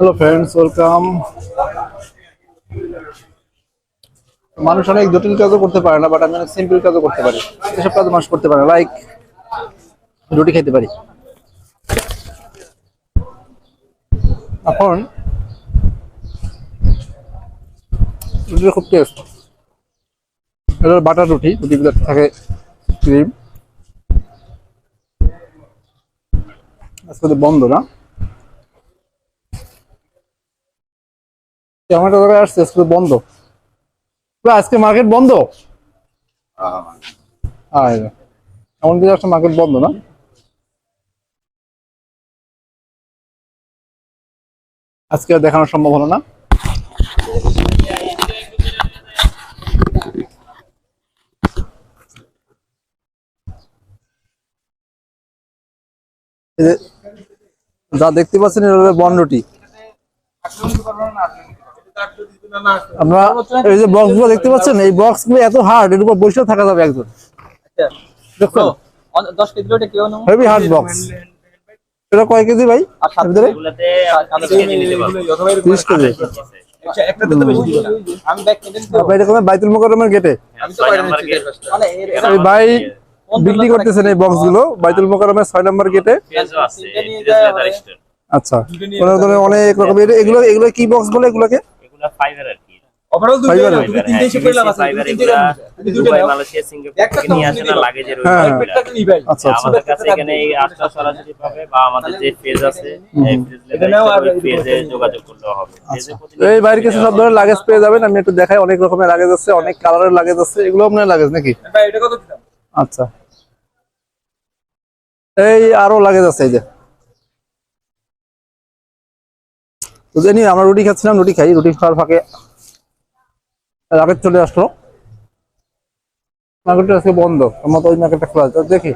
Hello friends welcome মানুষ অনেক জটিল কাজও করতে পারে না বাট আমি অনেক সিম্পল কাজও করতে পারি। এসব কাজ মানুষ করতে পারে লাইক রুটি খেতে পারি। এখন রুটিটা খুব টেস্ট এটা বাটার রুটি ভিতরে থাকে ক্রিম আজকে তো বন্ধ না। এমন একটা আসছে, আজকে বন্ধ। আজকে মার্কেট বন্ধ? এমন কিছু একটা মার্কেট বন্ধ না? আজকে আর দেখানো সম্ভব হলো না। যা দেখতে পাচ্ছেন, এটা হলো বন রুটি আমরা এই যে বক্সগুলো দেখতে পাচ্ছেন এই বক্সগুলো এত হার্ড এর উপর বসে থাকা যাবে একজন। দেখুন অন- কেজি ওটা কেউ নেব? হেভি হার্ড বক্স এটা কয় কেজি ভাই? ভিতরে কেজি এটা বাইতুল মোকাররমের গেটে গেট মানে এই ভাই বিক্রি করতেছেন এই বক্সগুলো বাইতুল মোকাররমের ছয় নম্বর গেটে আচ্ছা অনেক ধরনের অনেক রকমের এগুলো এগুলো কি বক্স বলে এগুলোকে? এগুলা ফাইবার আর কি। ওভারঅল দুটো Fiber, না ফাইবার তুমি তিনটে হিসেব করে লাভ আছে ফাইবার তুমি তিনটে এগুলা নাও। তুমি দুটো নাও মালয়েশিয়া সিঙ্গাপুর থেকে নিয়ে আসে না লাগেজের ওই মালগুলা। ভাই আচ্ছা আমাদের কাছে এখানে এই আটটা সরাসরি পাবে বা আমাদের যে পেজ আছে এই পেজ এটা নাও আর এই পেজে যোগাযোগ করলেও হবে। এই বাইরের কিছু সব ধরনের লাগেজ পেয়ে যাবেন আমি একটু দেখাই অনেক রকমের লাগেজ আছে অনেক কালারের লাগেজ আছে এগুলো আপনার লাগেজ নাকি? ভাই এটা কত দিতাম আচ্ছা। এই আরও লাগেজ আছে এই যে। তো জানি, আমরা রুটি খাচ্ছিলাম, রুটি খাই, রুটি খাওয়ার ফাঁকে রাগের চলে আসলো মার্কেটটা আজকে বন্ধ আমার তো ওই মার্কেটটা খোলা। দেখি